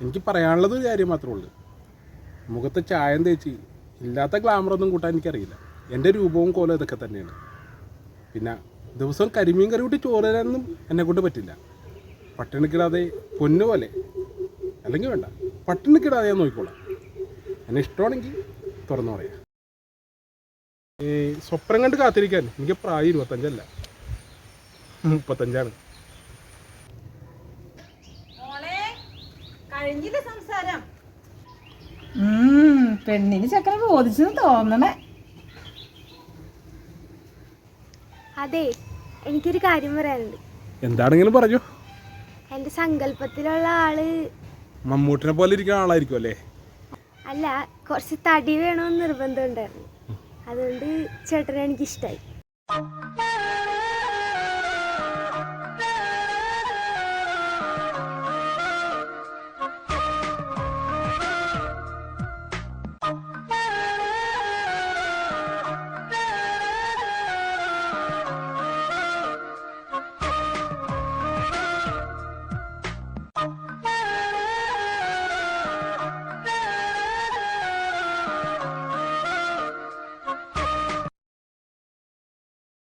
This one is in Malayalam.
എനിക്ക് പറയാനുള്ളത് ഒരു കാര്യം മാത്രമേ ഉള്ളൂ. മുഖത്ത് ചായം തേച്ച് ഇല്ലാത്ത ഗ്ലാമറൊന്നും കൂട്ടാൻ എനിക്കറിയില്ല. എന്റെ രൂപവും കോലം ഇതൊക്കെ തന്നെയാണ്. പിന്നെ ദിവസവും കരിമീൻ കറി കൂട്ടി ചോറ് തരാനൊന്നും എന്നെ കൊണ്ട് പറ്റില്ല. പട്ടിണിക്കിടാതെ പൊന്നു പോലെ. അല്ലെങ്കിൽ വേണ്ട. പട്ടിണിക്കിടാതെ ഞാൻ നോക്കിക്കോളാം. എന്നെ ഇഷ്ടമാണെങ്കിൽ തുറന്നു പറയാം. ഈ സ്വപ്നം കണ്ട് കാത്തിരിക്കാൻ എനിക്ക് പ്രായം ഇരുപത്തഞ്ചല്ല. മുപ്പത്തഞ്ചാണ്. കഴിഞ്ഞില്ല സംസാരം. ഉം, പെണ്ണിന് ചക്കര ബോധിച്ചെന്ന് തോന്നണേ. അതെ എനിക്കൊരു കാര്യം പറയാനുണ്ട്. എന്താണെങ്കിലും പറഞ്ഞു എന്റെ സങ്കല്പത്തിലുള്ള ആൾ മമ്മൂട്ടിനെ പോലെ ഇരിക്കുന്ന ആളായിരിക്കും അല്ലേ? അല്ല കുറച്ച് തടി വേണമെന്ന് നിർബന്ധം ഉണ്ടായിരുന്നു. അതുകൊണ്ട് ചേട്ടനെ എനിക്കിഷ്ടമായി